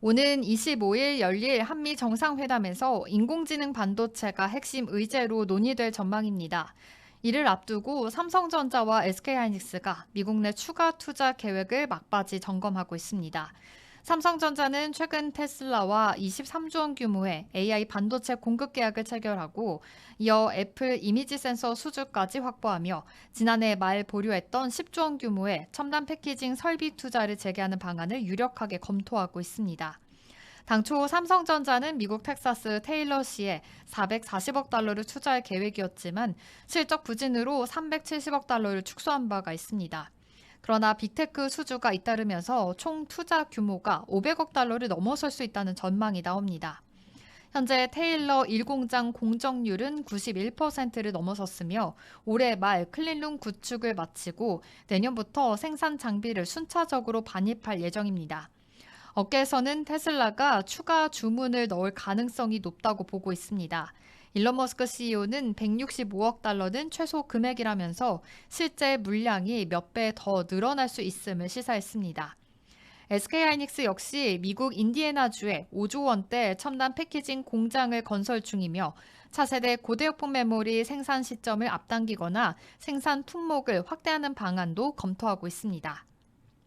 오는 25일 열릴 한미 정상회담에서 인공지능 반도체가 핵심 의제로 논의될 전망입니다. 이를 앞두고 삼성전자와 SK하이닉스가 미국 내 추가 투자 계획을 막바지 점검하고 있습니다. 삼성전자는 최근 테슬라와 23조 원 규모의 AI 반도체 공급 계약을 체결하고 이어 애플 이미지 센서 수주까지 확보하며 지난해 말 보류했던 10조 원 규모의 첨단 패키징 설비 투자를 재개하는 방안을 유력하게 검토하고 있습니다. 당초 삼성전자는 미국 텍사스 테일러시에 440억 달러를 투자할 계획이었지만 실적 부진으로 370억 달러를 축소한 바가 있습니다. 그러나 빅테크 수주가 잇따르면서 총 투자 규모가 500억 달러를 넘어설 수 있다는 전망이 나옵니다. 현재 테일러 1공장 공정률은 91%를 넘어섰으며 올해 말 클린룸 구축을 마치고 내년부터 생산 장비를 순차적으로 반입할 예정입니다. 업계에서는 테슬라가 추가 주문을 넣을 가능성이 높다고 보고 있습니다. 일론 머스크 CEO는 165억 달러는 최소 금액이라면서 실제 물량이 몇 배 더 늘어날 수 있음을 시사했습니다. SK하이닉스 역시 미국 인디애나주에 5조 원대 첨단 패키징 공장을 건설 중이며 차세대 고대역폭 메모리 생산 시점을 앞당기거나 생산 품목을 확대하는 방안도 검토하고 있습니다.